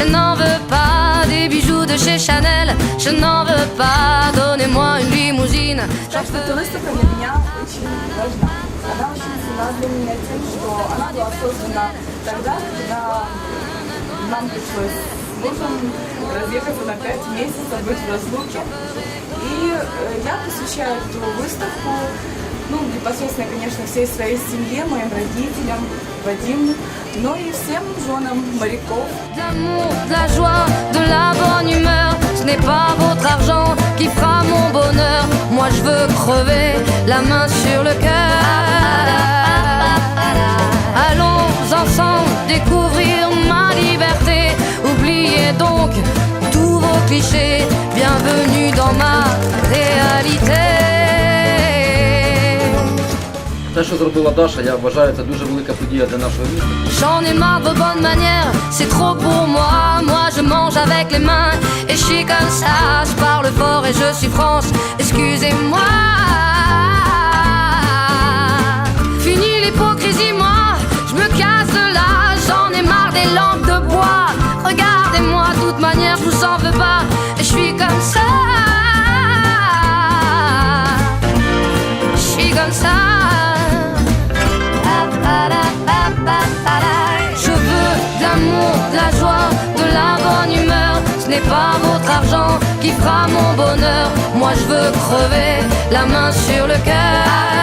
Je n'en veux pas des bijoux de chez Chanel. Je n'en veux pas, donnez-moi une limousine. Так что туристика для меня очень важна. Она очень ценна для меня тем, что она была создана тогда, когда нам пришлось с мужем разъехаться на 5 месяцев, быть в разлуке. И э, я посвящаю эту выставку, ну, непосредственно, конечно, всей своей семье, моим родителям, Вадиму, но и всем женам моряков. D'amour, de la joie, de la bonne humeur. Ce n'est pas votre argent qui fera mon bonheur. Moi je veux crever la main sur le cœur. Allons ensemble découvrir ma liberté. Oubliez donc tous vos clichés. Bienvenue dans ma Те, що зробила Даша, я вважаю, це дуже велика подія для нашого міста. J'en ai marre de vos bonnes manières, c'est trop pour moi. Moi je mange avec les mains et je suis comme ça. Je parle fort et je suis France, excusez-moi. Fini l'hypocrisie, moi, je me casse de là. J'en ai marre des lampes de bois. Regardez-moi, de toute manière, je vous en veux pas. Et je suis comme ça. De la joie, de la bonne humeur. Ce n'est pas votre argent qui fera mon bonheur. Moi je veux crever la main sur le cœur.